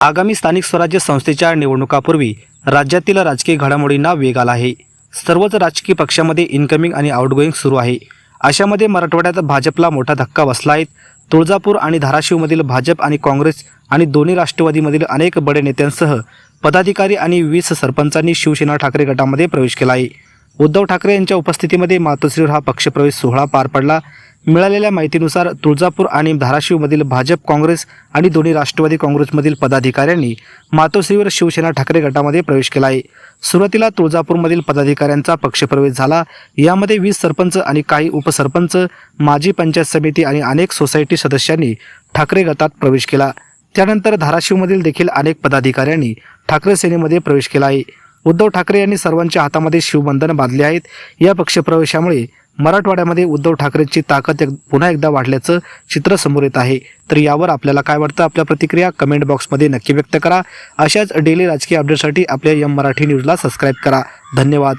आगामी स्थानिक स्वराज्य संस्थेच्या निवडणुकापूर्वी राज्यातील राजकीय घडामोडींना वेग आला आहे. सर्वच राजकीय पक्षामध्ये इन्कमिंग आणि आउटगोईंग सुरू आहे. अशामध्ये मराठवाड्यात भाजपला मोठा धक्का बसला आहे. तुळजापूर आणि धाराशिवमधील भाजप आणि काँग्रेस आणि दोन्ही राष्ट्रवादीमधील अनेक बडे नेत्यांसह पदाधिकारी आणि वीस सरपंचांनी शिवसेना ठाकरे गटामध्ये प्रवेश केला आहे. उद्धव ठाकरे यांच्या उपस्थितीमध्ये मातोश्रीवर हा पक्षप्रवेश सोहळा पार पडला. मिळालेल्या माहितीनुसार तुळजापूर आणि धाराशिवमधील भाजप काँग्रेस आणि दोन्ही राष्ट्रवादी काँग्रेसमधील पदाधिकाऱ्यांनी मातोश्रीवर शिवसेना ठाकरे गटामध्ये प्रवेश केला आहे. सुरुवातीला तुळजापूरमधील पदाधिकाऱ्यांचा पक्षप्रवेश झाला. यामध्ये वीस सरपंच आणि काही उपसरपंच माजी पंचायत समिती आणि अनेक सोसायटी सदस्यांनी ठाकरे गटात प्रवेश केला. त्यानंतर धाराशिवमधील देखील अनेक पदाधिकाऱ्यांनी ठाकरे सेनेमध्ये प्रवेश केला आहे. उद्धव ठाकरे यांनी सर्वांच्या हातामध्ये शिवबंधन बांधले आहेत. या पक्षप्रवेशामुळे मराठवाड्यामध्ये उद्धव ठाकरेंची ताकद एक- पुन्हा एकदा वाढल्याचं चित्र समोर येत आहे. तर यावर आपल्याला काय वाटतं? आपल्या प्रतिक्रिया कमेंट बॉक्समध्ये नक्की व्यक्त करा. अशाच डेली राजकीय अपडेटसाठी आपल्या यम मराठी न्यूजला सबस्क्राईब करा. धन्यवाद.